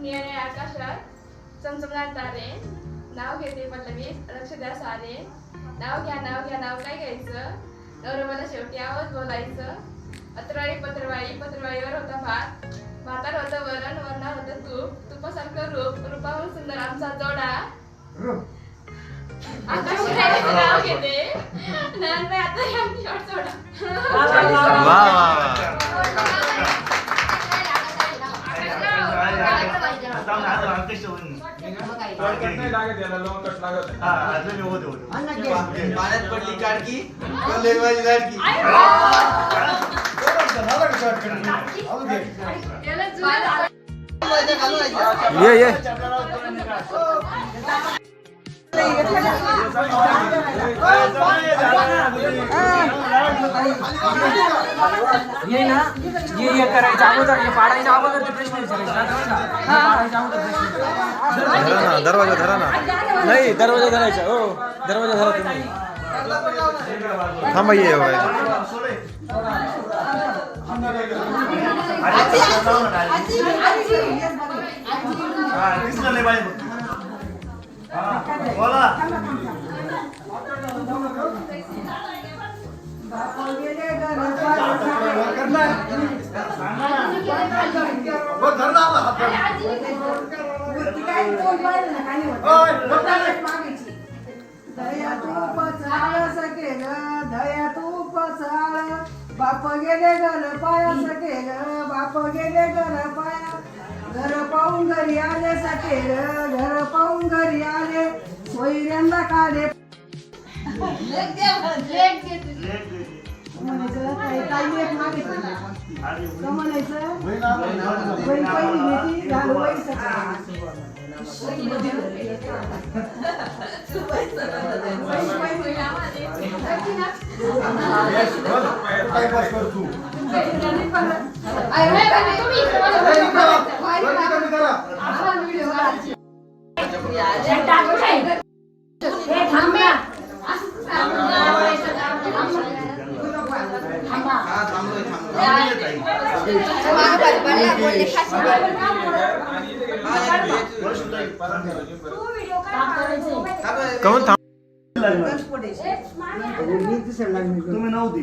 निळे आकाशात चमचमणार तारे नाव घेते पल्लवी लक्ष द्या सारे. नाव घ्या नाव घ्या नाव काय घ्यायचं? नवरबाला शेवटी आवाज बोलायचं. अत्रवाळी पत्रवाळी पत्रवाळीवर होता भात भातावर होतं वरण वरणावर होतं तूप तुपासारखं रूप रूपाहून सुंदर आमचा जोडा आकाश रायचं नाव घेते नंदबाई आता शॉर्ट सोडा वा वा पाण्यात पडली काडकी माझी लाडकी जुनं ये ये. ये ना ये ये करायचं अगोदर हे पाडायच्या अगोदर ते प्रश्न विचारायचे ना? हे। पाडायच्या अगोदर प्रश्न. धरा ना दरवाज़ा धरा ना नाही दरवाज़ा धरायचा हो दरवाज़ा धरा तुम्ही थांबा ये एवढा दया तूप चाळ सकेल दया तूप चाळ बाप गेले घर पाया सकेल बाप गेले घर पाया घर पाहून घरी आले सकेल घर पाहून घरी आले सोयऱ्यांना काढे म्हणायचं काही काही एक मागितलं का म्हणायचं बहीण पहिली घेतली झालं वैस हा थांबलोय थांबलोय कमून थांब तुम्ही नव्हती?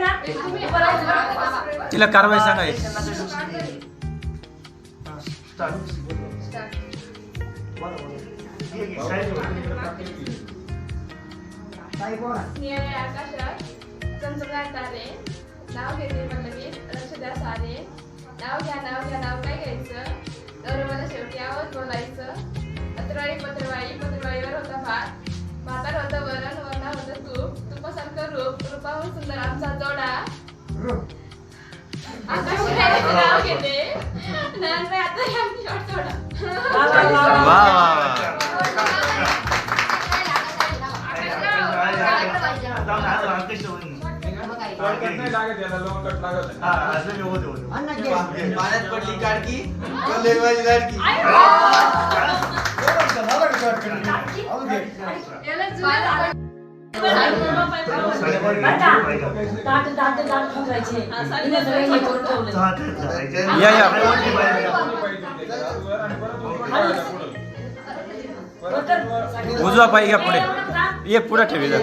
तिला कारवाई सांगायची. आकाशात चमचमणार आले नाव घेते पल्लवी लक्ष द्या सारे. नाव घ्या नाव घ्या नाव काय घ्यायचं? नवरबाला शेवटी आवाज बोलायचं. अत्रवाळी पत्रवाळी पत्रवाळीवर होता भात तुपासारखं रूप सुंदर आमचा जोडा आकाश नाव घेते आता वा वा जाऊन आज रामकृष्ण. हा, असं मी होते, होते. पाण्यात पडली काडकी कल्ले माझी लाडकी. या, या. आणि वरती पाहिजे. पाहिजे ते. उजवा पाय घ्या पुढे ये पुढे ठेवी जा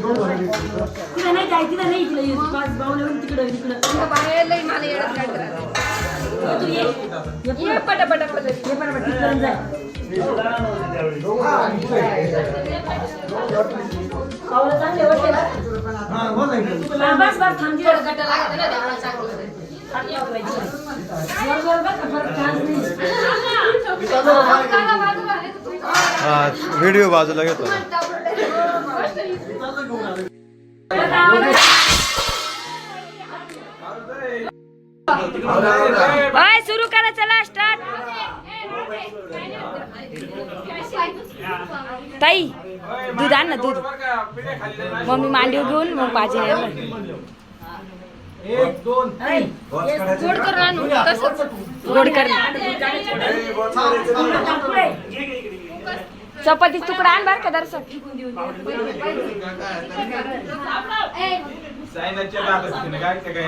तिला नाही जायची नाही तिला पाच बावलं तिकडं तिकडं. बाहेर लई मला येडत ये. पटापटा हे बरोबर तिथपर्यंत जाय? हा, बस बस थांब तिथं. गट्टा लागत ना व्हिडिओ बाजूला घेतो. बाय सुरू करा चला स्टार्ट ताई दूध आण ना दूध. मग मी मांडीव घेऊन मग पाहिजे एक दोन गोड तसंच. गोड कर. चपाती तुकडा आण बर का दर्शक सायनाच्या काय काय?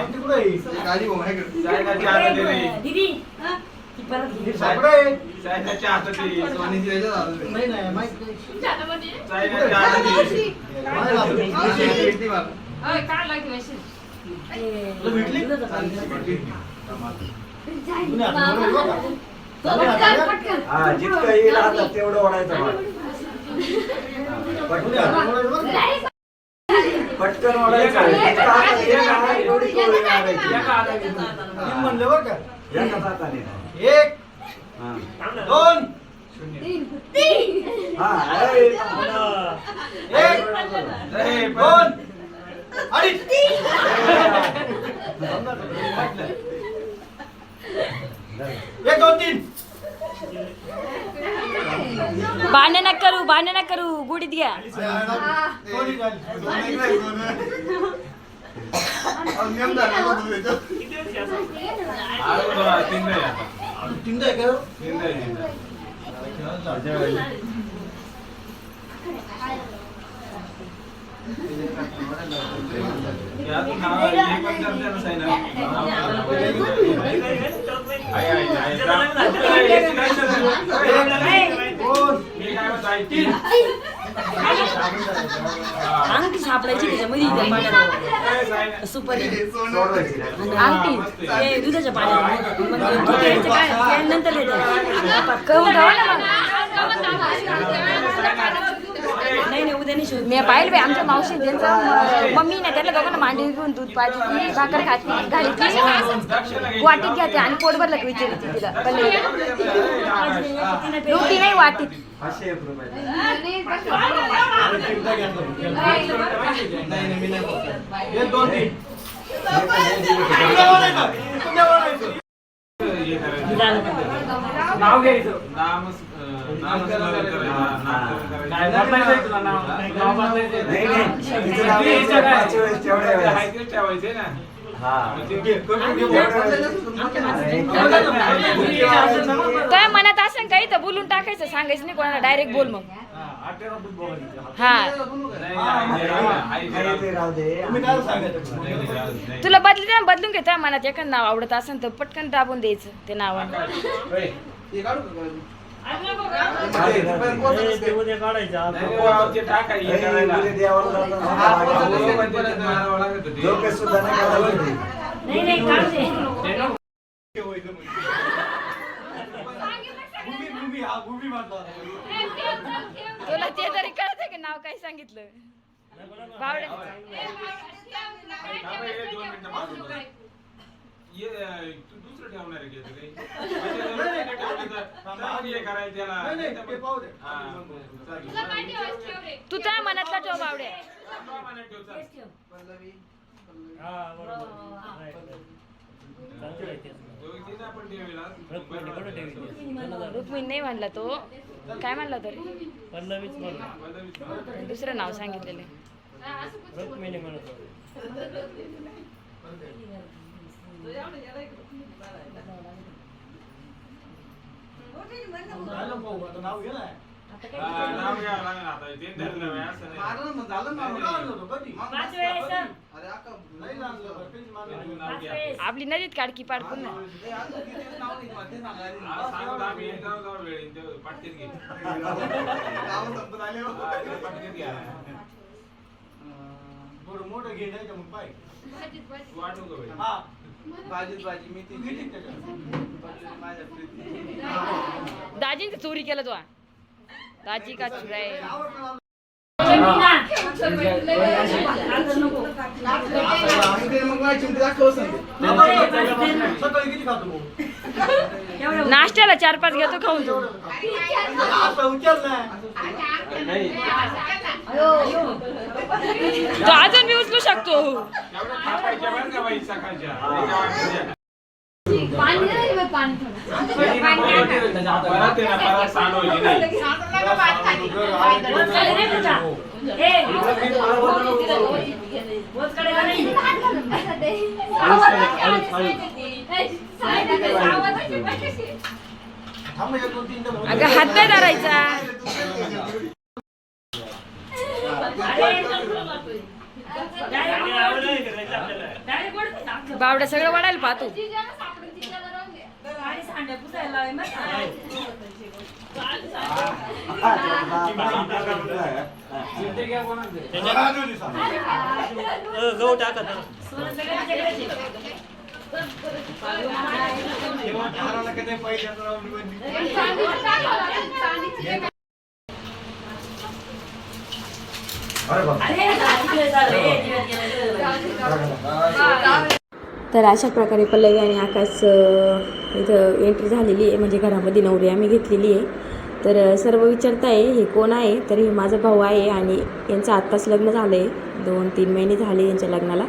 हातात हातात हातात हा जितकं येईल आता तेवढं ओढायचं. पटकन ओढायचं मारायची. एका हाताने. एकाच हाताने. एक हा. दोन हा, एक दोन अडीच एक दोन तीन अंगठी सापडायची त्याच्यामध्ये त्या सुपारी अंगठी. ते दुधाच्या पाण्यात. काय? नंतर देतात कहून ना मग नाही नाही उद्या नाही शोध मी पाहिलं बाई आमच्या मावशी त्यांचं मम्मी ना त्याला दोघांना मांडी घेऊन दूध पाजती भाकर खाती घालीती घ्यायची. वाटीत घ्याते आणि पोट भरलं की विचारते तिला पहिले रोटी नाही वाटीत. नाव घ्यायचं ठेवायचे ना काय मनात असं काही तर बोलून टाकायचं सांगायचं नाही कोणाला डायरेक्ट बोल मग. तुला बदली बदलून घेतोय मनात. एखादं नाव आवडत असेल तर पटकन दाबून द्यायचं ते नावानं. तुला ते तरी कळत की नाव काय सांगितलं? बावड्या थांबा, हे दोन मिनिटं मागं बघा. ये, तू दुसरं ठेवणार आहे की याचं काही? म्हणजे जर नाही ठेवलं तर- तर मग हे. हा, चालेल. तू त्या मनातला ठेव बावड्या. थांबा, मला ठेव, चालेल. पल्लवी, दोघी तिघं आपण ठेवूया. रुक्मिणी नाही म्हणला तो. काय म्हणला तरी? पल्लवीच. दुसरं नाव सांगितलेलं हा, नाव घ्यावं लागेल आता. ते धरलं बाई, असं नाही. मारलं मग, झालं ना. मग पाच वेळेस अरे अक्का, नाही नाव घ्या. आपली नदीत काडकी पाड पुन्हा ए, अजून किती नाव नाही मला ते हा, तर आम्ही एक जाऊ घे. नाव आले हो. हा, ते घ्या. तू भाजीच भाजी मी माझ्या प्रीती चोरी केलं तो. दाजी का चुराय? नाश्त्याला चार पाच घेतो खाऊन तू तो अजून मी शकतो. अगं हात नाही धरायचा बावड्या सगळं वाढायला पाहतो. तर अशा प्रकारे पल्लवी आणि आकाश इथं एंट्री झालेली आहे. म्हणजे घरामध्ये नवरी आम्ही घेतलेली आहे. तर सर्व सर्व विचारताय हे कोण आहे? तर हे माझा भाऊ आहे आणि यांचं आत्ताच लग्न झालं आहे दोन तीन महिने झाले यांच्या लग्नाला.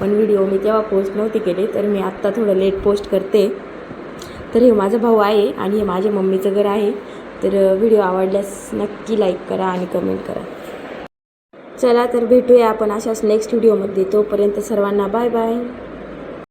पण व्हिडिओ मी तेव्हा पोस्ट नव्हते केले तर मी आत्ता थोडं लेट पोस्ट करते. तर हे माझा भाऊ आहे आणि हे माझ्या मम्मीचं घर आहे. तर व्हिडिओ आवडल्यास नक्की लाईक करा आणि कमेंट करा. चला तर भेटूया आपण अशाच नेक्स्ट व्हिडिओमध्ये तोपर्यंत सर्वांना बाय बाय